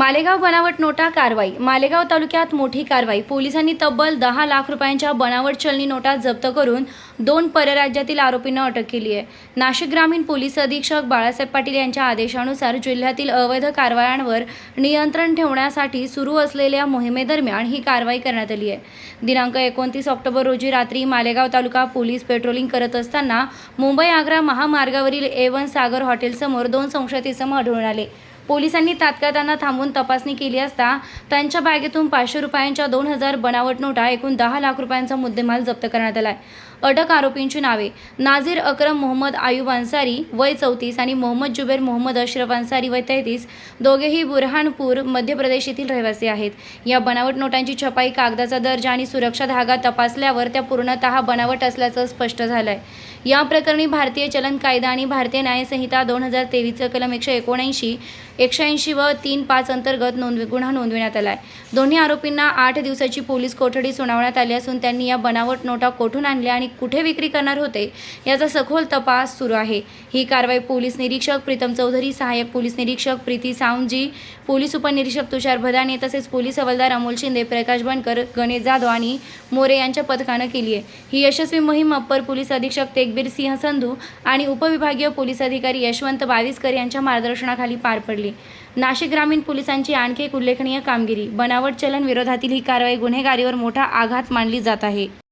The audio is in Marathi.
मालेगाव बनावट नोटा कारवाई. मालेगाव तालुक्यात मोठी कारवाई. पोलिसांनी तब्बल दहा लाख रुपयांच्या बनावट चलनी नोटा जप्त करून दोन परराज्यातील आरोपींना अटक केली आहे. नाशिक ग्रामीण पोलीस अधीक्षक बाळासाहेब पाटील यांच्या आदेशानुसार जिल्ह्यातील अवैध कारवायांवर नियंत्रण ठेवण्यासाठी सुरू असलेल्या मोहिमेदरम्यान ही कारवाई करण्यात आली आहे. दिनांक एकोणतीस ऑक्टोबर रोजी रात्री मालेगाव तालुका पोलीस पेट्रोलिंग करत असताना मुंबई आग्रा महामार्गावरील ए वन सागर हॉटेलसमोर दोन संशयित इसम आढळून आले. पोलिसांनी तात्काळ त्यांना थांबवून तपासणी केली असता त्यांच्या बॅगेतून पाचशे रुपयांच्या दोन हजार बनावट नोटा एकूण दहा लाख रुपयांचा मुद्देमाल जप्त करण्यात आला आहे अटक आरोपींची नावे. नाझीर अक्रम मोहम्मद आयुब अन्सारी वय चौतीस आणि मोहम्मद जुबेर मोहम्मद अशरफ अन्सारी वय तेहतीस दोघेही बुरहानपूर मध्य प्रदेश येथील रहिवासी आहेत. या बनावट नोटांची छपाई कागदाचा दर्जा आणि सुरक्षा धागा तपासल्यावर त्या पूर्णतः बनावट असल्याचं स्पष्ट झालंय. या प्रकरणी भारतीय चलन कायदा आणि भारतीय न्यायसंहिता दोन हजार तेवीसचं कलम एकशे एकोणऐंशी एकशे ऐंशी व तीन पाच अंतर्गत नोंद गुन्हा नोंदविण्यात आला आहे दोन्ही आरोपींना आठ दिवसाची पोलीस कोठडी सुनावण्यात आली असून त्यांनी या बनावट नोटा कोठून आणल्या आणि कुठे विक्री करणार होते याचा सखोल तपास सुरू आहे. ही कारवाई पोलीस निरीक्षक प्रीतम चौधरी सहाय्यक पोलीस निरीक्षक प्रीती सावंजी पोलीस उपनिरीक्षक तुषार भदाने तसेच पोलीस हवालदार अमोल शिंदे प्रकाश बनकर गणेश जाधव आणि मोरे यांच्या पथकानं केली आहे. ही यशस्वी मोहीम अप्पर पोलीस अधीक्षक तेगबीर सिंह संधू आणि उपविभागीय पोलीस अधिकारी यशवंत बावीसकर यांच्या मार्गदर्शनाखाली पार पडली. नाशिक ग्रामीण पोलिसांची आणखी एक उल्लेखनीय कामगिरी. बनावट चलन विरोधातील ही कारवाई गुन्हेगारीवर मोठा आघात मानली जात आहे.